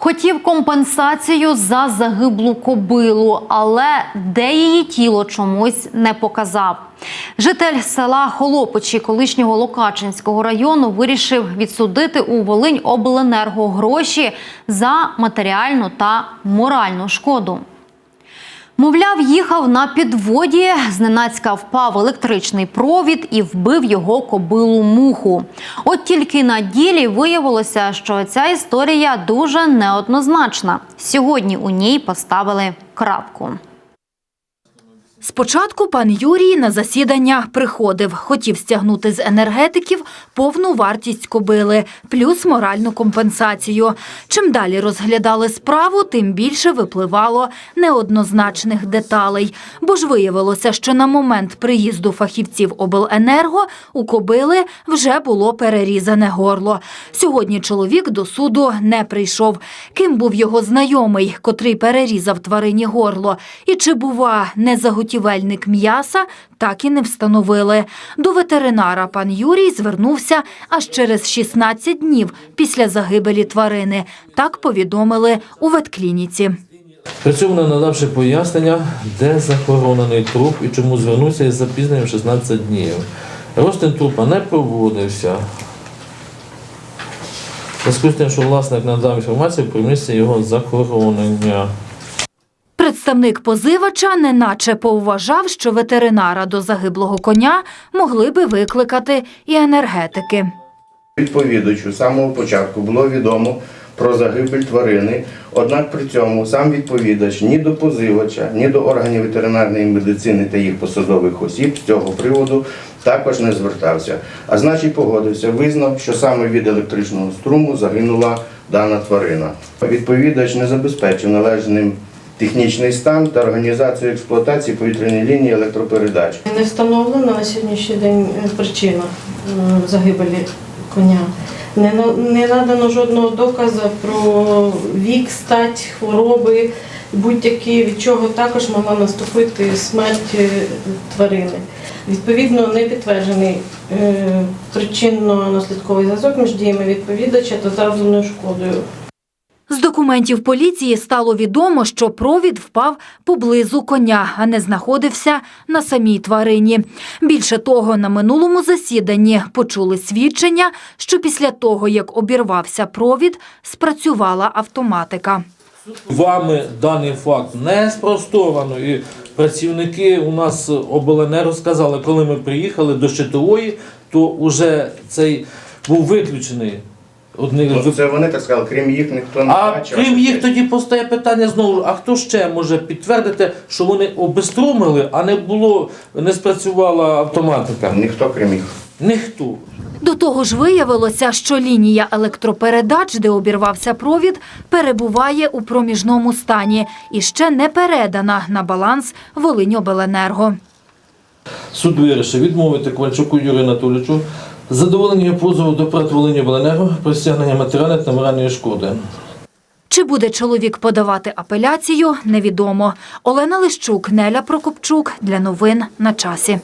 Хотів компенсацію за загиблу кобилу, але де її тіло чомусь не показав. Житель села Холопочі, колишнього Локачинського району вирішив відсудити у Волинь обленерго гроші за матеріальну та моральну шкоду. Мовляв, їхав на підводі, зненацька впав електричний провід і вбив його кобилу муху. От тільки на ділі виявилося, що ця історія дуже неоднозначна. Сьогодні у ній поставили крапку. Спочатку пан Юрій на засідання приходив, хотів стягнути з енергетиків повну вартість кобили, плюс моральну компенсацію. Чим далі розглядали справу, тим більше випливало неоднозначних деталей. Бо ж виявилося, що на момент приїзду фахівців обленерго у кобили вже було перерізане горло. Сьогодні чоловік до суду не прийшов. Ким був його знайомий, котрий перерізав тварині горло, і чи бува не заготівельник м'яса, так і не встановили. До ветеринара пан Юрій звернувся аж через 16 днів після загибелі тварини. Так повідомили у ветклініці. При цьому не надавши пояснення, де захоронений труп і чому звернувся із запізненням 16 днів. Розтин трупа не проводився. Зв'язку з тим, що власник надав інформацію про місце його захоронення. Представник позивача неначе повважав, що ветеринара до загиблого коня могли би викликати і енергетики. Відповідачу самого початку було відомо про загибель тварини, однак при цьому сам відповідач ні до позивача, ні до органів ветеринарної медицини та їх посадових осіб з цього приводу також не звертався. А значить погодився, визнав, що саме від електричного струму загинула дана тварина. Відповідач не забезпечив належним технічний стан та організацію експлуатації повітряної лінії електропередач. Не встановлена на сьогоднішній день е, причина е, загибелі коня. Не, не надано жодного доказу про вік, стать, хвороби, будь-які, від чого також могла наступити смерть е, тварини. Відповідно, не підтверджений причинно-наслідковий зв'язок між діями відповідача та завданою шкодою. Документів поліції стало відомо, що провід впав поблизу коня, а не знаходився на самій тварині. Більше того, на минулому засіданні почули свідчення, що після того, як обірвався провід, спрацювала автоматика. Вами даний факт не спростовано. І працівники у нас обленерго сказали, коли ми приїхали до щитової, то вже цей був виключений. Одні Ну, Це вони так сказали, крім їх ніхто не А бачив. крім їх тоді постає питання знову: а хто ще може підтвердити, що вони обеструмили, а не було, не спрацювала автоматика? Ніхто крім їх. Ніхто. До того ж виявилося, що лінія електропередач, де обірвався провід, перебуває у проміжному стані і ще не передана на баланс Волиньобленерго. Суд вирішив відмовити Ковальчуку Юрію Анатолійовичу задоволення позову до ПРАТ Волині Обленерго про стягнення матеріальної та моральної шкоди. Чи буде чоловік подавати апеляцію, невідомо. Олена Лищук, Неля Прокопчук для новин на часі.